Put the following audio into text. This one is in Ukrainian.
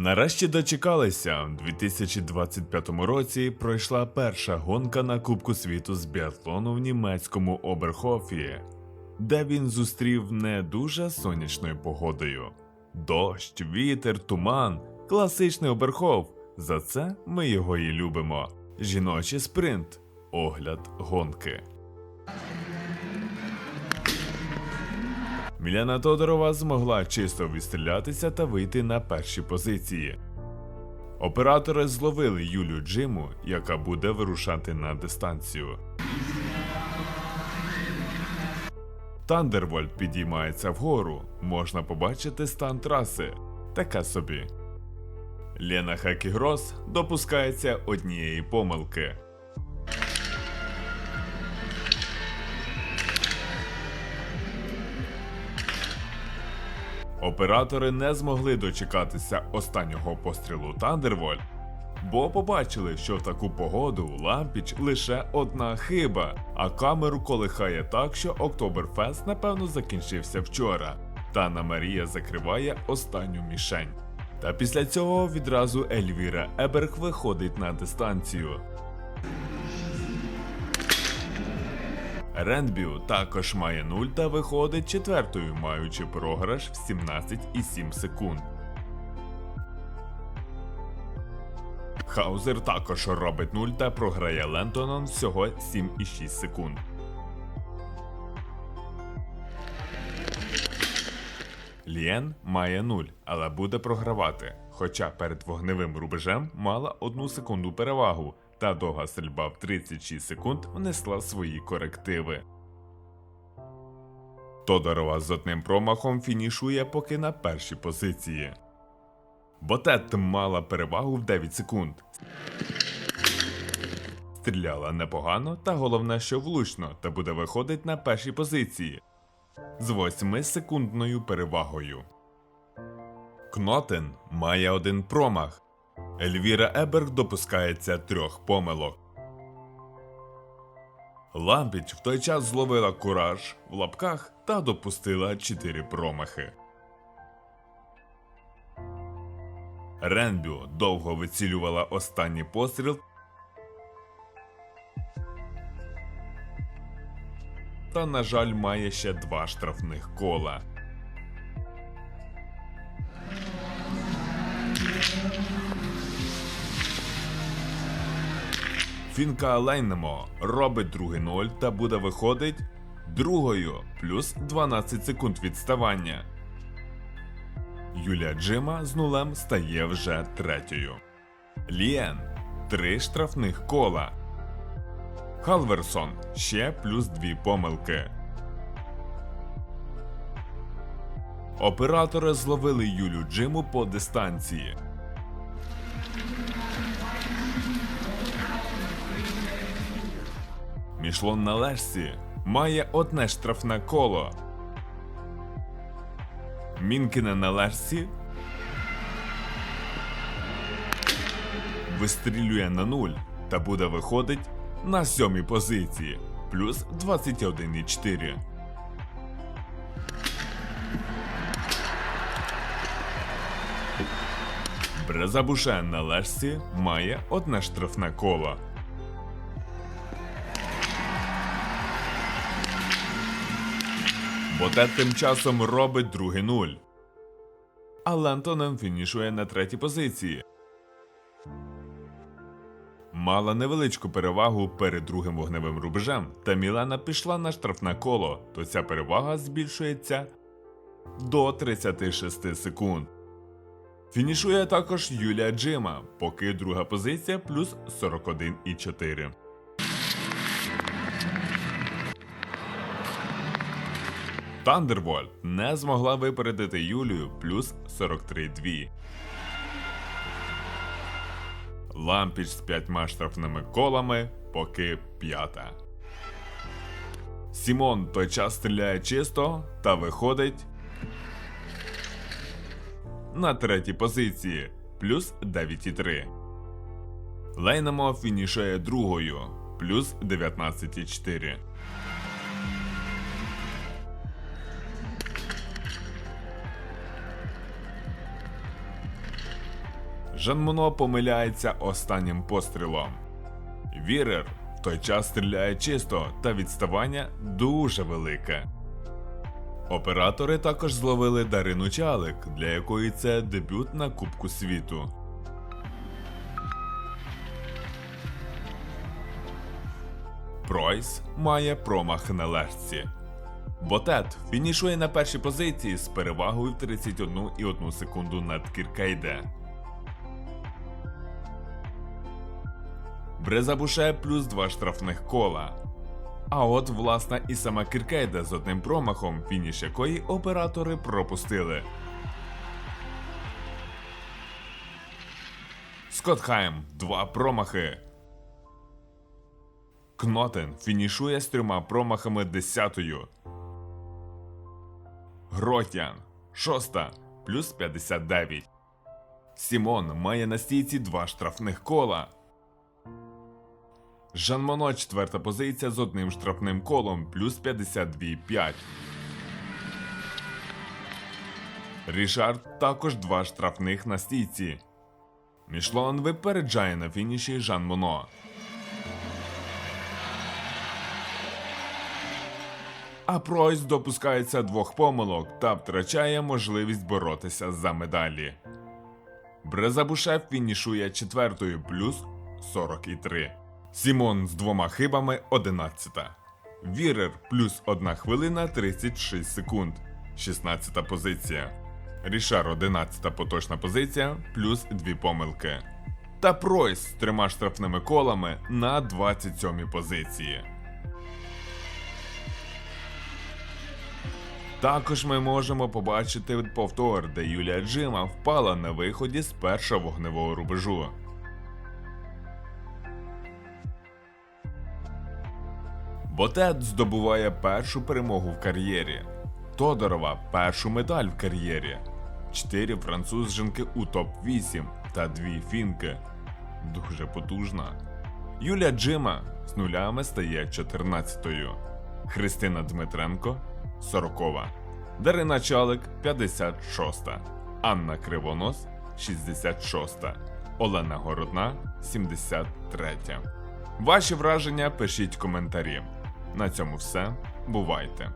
Нарешті дочекалися. У 2025 році пройшла перша гонка на Кубку світу з біатлону в німецькому Оберхофі, де він зустрів не дуже сонячною погодою. Дощ, вітер, туман, класичний Оберхоф. За це ми його і любимо. Жіночий спринт, огляд гонки. Міляна Тодорова змогла чисто відстрілятися та вийти на перші позиції. Оператори зловили Юлю Джиму, яка буде вирушати на дистанцію. Тандервольт підіймається вгору. Можна побачити стан траси. Така собі. Лена Хекігрос допускається однієї помилки. Оператори не змогли дочекатися останнього пострілу Тандервольт, бо побачили, що в таку погоду у Лампіч лише одна хиба, а камеру колихає так, що Октоберфест напевно закінчився вчора. Тана Марія закриває останню мішень. Та після цього відразу Ельвіра Еберг виходить на дистанцію. Рендбю також має 0 та виходить четвертою, маючи програш в 17,7 секунд. Хаузер також робить 0 та програє Лентоном всього 7,6 секунд. Ліен має 0, але буде програвати. Хоча перед вогневим рубежем мала одну секунду перевагу, та довга стрільба в 36 секунд внесла свої корективи. Тодорова з одним промахом фінішує поки на першій позиції. Ботет мала перевагу в 9 секунд. Стріляла непогано, та головне, що влучно, та буде виходить на першій позиції з 8-секундною перевагою. Кнотен має один промах. Ельвіра Еберг допускається трьох помилок. Лампіч в той час зловила кураж в лапках та допустила 4 промахи. Ренбю довго вицілювала останній постріл та, на жаль, має ще два штрафних кола. Фінка Лейнемо робить другий ноль та буде виходить другою плюс 12 секунд відставання. Юлія Джима з нулем стає вже третьою. Ліен три штрафних кола. Халверсон ще плюс дві помилки. Оператори зловили Юлю Джиму по дистанції. Мішлон на лежці має одне штрафне коло. Мінкіне на лежці вистрілює на нуль та буде виходить на сьомій позиції плюс 21,4. Бреза Брезабушен на лежці має одне штрафне коло. Ботет тим часом робить другий нуль. А Лентонен фінішує на третій позиції. Мала невеличку перевагу перед другим вогневим рубежем, та Мілана пішла на штрафне коло, то ця перевага збільшується до 36 секунд. Фінішує також Юлія Джима, поки друга позиція плюс 41,4. Тандервольт не змогла випередити Юлію плюс 43,2. Лампіч з п'ятьма штрафними колами, поки п'ята. Сімон той час стріляє чисто та виходить на третій позиції плюс 9,3. Лейнемо фінішує другою плюс 19,4. Жан Моно помиляється останнім пострілом. Вірер в той час стріляє чисто, та відставання дуже велике. Оператори також зловили Дарину Чалик, для якої це дебют на Кубку світу. Пройс має промах на лежці. Ботет фінішує на першій позиції з перевагою в 31,1 секунду над Кіркейде. Брезабуше плюс 2 штрафних кола. А от власна і сама Кіркейда з одним промахом, фініш якої оператори пропустили. Скотхайм два промахи. Кнотен фінішує з трьома промахами десятою. Гротян шоста плюс 59. Сімон має на стійці два штрафних кола. Жан Моно четверта позиція з одним штрафним колом плюс 52,5. Рішард також два штрафних на стійці. Мішлон випереджає на фініші Жан Моно. А Пройс допускається двох помилок та втрачає можливість боротися за медалі. Брезабушев фінішує четвертою плюс 43. Сімон з двома хибами 11. Вірер плюс 1 хвилина 36 секунд. 16 позиція. Рішар 11 поточна позиція плюс 2 помилки. Та Пройс з трьома штрафними колами на 27 позиції. Також ми можемо побачити повтор, де Юлія Джима впала на виході з першого вогневого рубежу. Ботет здобуває першу перемогу в кар'єрі. Тодорова першу медаль в кар'єрі. Чотири французженки у топ-8 та дві фінки. Дуже потужна. Юлія Джима з нулями стає 14-ю. Христина Дмитренко 40. Дарина Чалик 56. Анна Кривонос 66. Олена Городна 73. Ваші враження пишіть коментарі. На цьому все. Бувайте!